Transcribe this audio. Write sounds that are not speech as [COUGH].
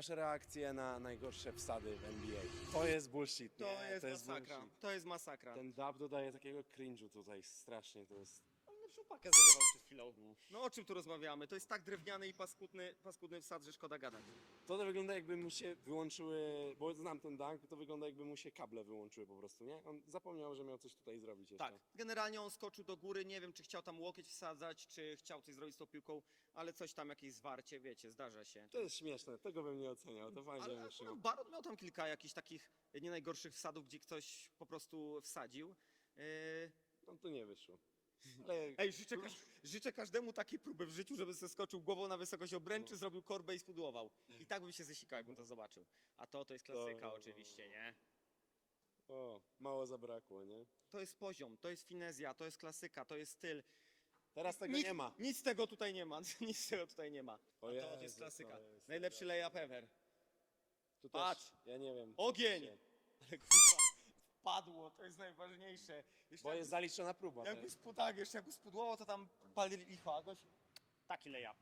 nasze reakcje na najgorsze wsady w NBA. To jest bullshit. To nie, jest to jest masakra. bullshit. To jest masakra. Ten dub dodaje takiego cringe'u tutaj strasznie, to jest... On lepszą pakę zajebał przed chwilą. No o czym tu rozmawiamy? To jest tak drewniany i paskudny, paskudny wsad, że szkoda gadać. To, to wygląda jakby mu się wyłączyły, bo znam ten dunk, to wygląda jakby mu się kable wyłączyły po prostu, nie? On zapomniał, że miał coś tutaj zrobić jeszcze. Tak, generalnie on skoczył do góry, nie wiem czy chciał tam łokieć wsadzać, czy chciał coś zrobić z tą piłką, ale coś tam, jakieś zwarcie, wiecie, zdarza się. To jest śmieszne, tego bym nie oceniał, to fajnie Ale wyszło. akurat Barot miał tam kilka jakichś takich nie najgorszych wsadów, gdzie ktoś po prostu wsadził. Yy, No to nie wyszło. Ale Ej, życzę, każ życzę każdemu takiej próby w życiu, żeby sobie skoczył głową na wysokość obręczy, zrobił korbę i spudłował. I tak bym się zesikał, jakbym to zobaczył. A to to jest klasyka To- oczywiście, nie? o, mało zabrakło, nie? To jest poziom, to jest finezja, to jest klasyka, to jest styl. Teraz tego nic, nie ma. Nic z tego tutaj nie ma, [LAUGHS] nic z tego tutaj nie ma. A O to Jezu, jest klasyka. to jest- Najlepszy layup ever. Tu Patrz. też, ja nie wiem. Ogień! Ale kurwa, wpadło, to jest najważniejsze. Jeszcze Bo jest zaliczona próba. jakby spu- tak, jeszcze jakby spudłował, to tam pali licho, a gość... Taki layup.